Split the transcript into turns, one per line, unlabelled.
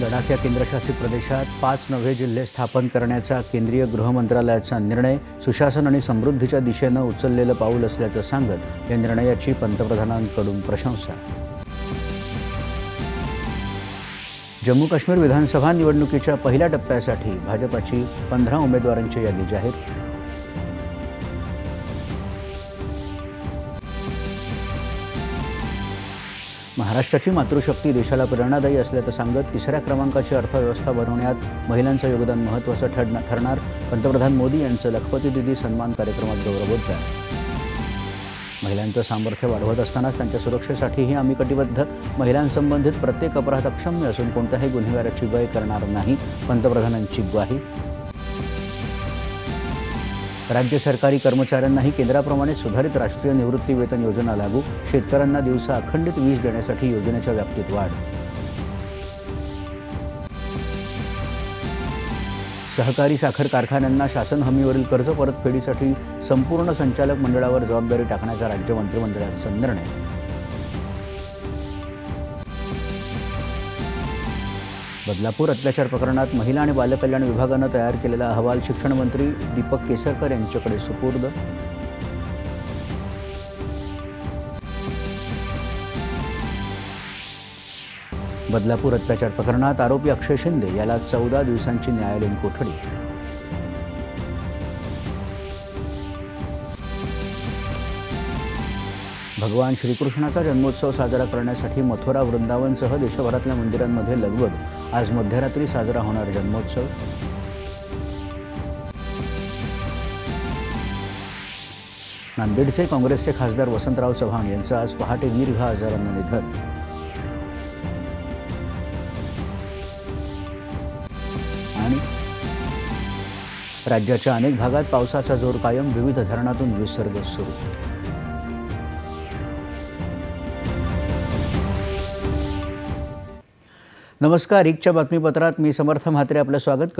लडाख या केंद्रशासित प्रदेशात पाच नवे जिल्हे स्थापन करण्याचा केंद्रीय गृहमंत्रालयाचा निर्णय सुशासन आणि समृद्धीच्या दिशेनं उचललेलं पाऊल असल्याचं सांगत या निर्णयाची पंतप्रधानांकडून प्रशंसा. जम्मू काश्मीर विधानसभा निवडणुकीच्या पहिल्या टप्प्यासाठी भाजपाची पंधरा उमेदवारांची यादी जाहीर महाराष्ट्राची मातृशक्ती देशाला प्रेरणादायी असल्याचं सांगत तिसऱ्या क्रमांकाची अर्थव्यवस्था बनवण्यात महिलांचं योगदान महत्त्वाचं ठरणार ठरणार. पंतप्रधान मोदी यांचं लखपती दिदी सन्मान कार्यक्रमात गौरवोद्गार. महिलांचं सामर्थ्य वाढवत असतानाच त्यांच्या सुरक्षेसाठीही आम्ही कटिबद्ध. महिलांसंबंधित प्रत्येक अपराध अक्षम्य असून कोणत्याही गुन्हेगाराची गय करणार नाही. पंतप्रधानांची ग्वाही. राज्य सरकारी कर्मचाऱ्यांनाही केंद्राप्रमाणे सुधारित राष्ट्रीय निवृत्ती वेतन योजना लागू शेतकऱ्यांना दिवसा अखंडित वीज देण्यासाठी योजनेच्या व्याप्तीत वाढ. सहकारी साखर कारखान्यांना शासन हमीवरील कर्ज परतफेडीसाठी संपूर्ण संचालक मंडळावर जबाबदारी टाकण्याचा राज्य मंत्रिमंडळाचा निर्णय. बदलापूर अत्याचार प्रकरणात महिला आणि बालकल्याण विभागानं तयार केलेला अहवाल शिक्षण मंत्री दीपक केसरकर यांच्याकडे सुपूर्द. बदलापूर अत्याचार प्रकरणात आरोपी अक्षय शिंदे याला चौदा दिवसांची न्यायालयीन कोठडी. भगवान श्रीकृष्णाचा जन्मोत्सव साजरा करण्यासाठी मथुरा वृंदावनसह देशभरातल्या मंदिरांमध्ये लगबग. आज मध्यरात्री साजरा होणार जन्मोत्सव. नांदेडचे काँग्रेसचे खासदार वसंतराव चव्हाण यांचं आज पहाटे दीर्घ आजारानं निधन. आणि राज्याच्या अनेक भागात पावसाचा जोर कायम विविध धरणातून विसर्ग सुरू. नमस्कार एकच्या बातमीपत्रात मी समर्थ म्हात्रे आपलं स्वागत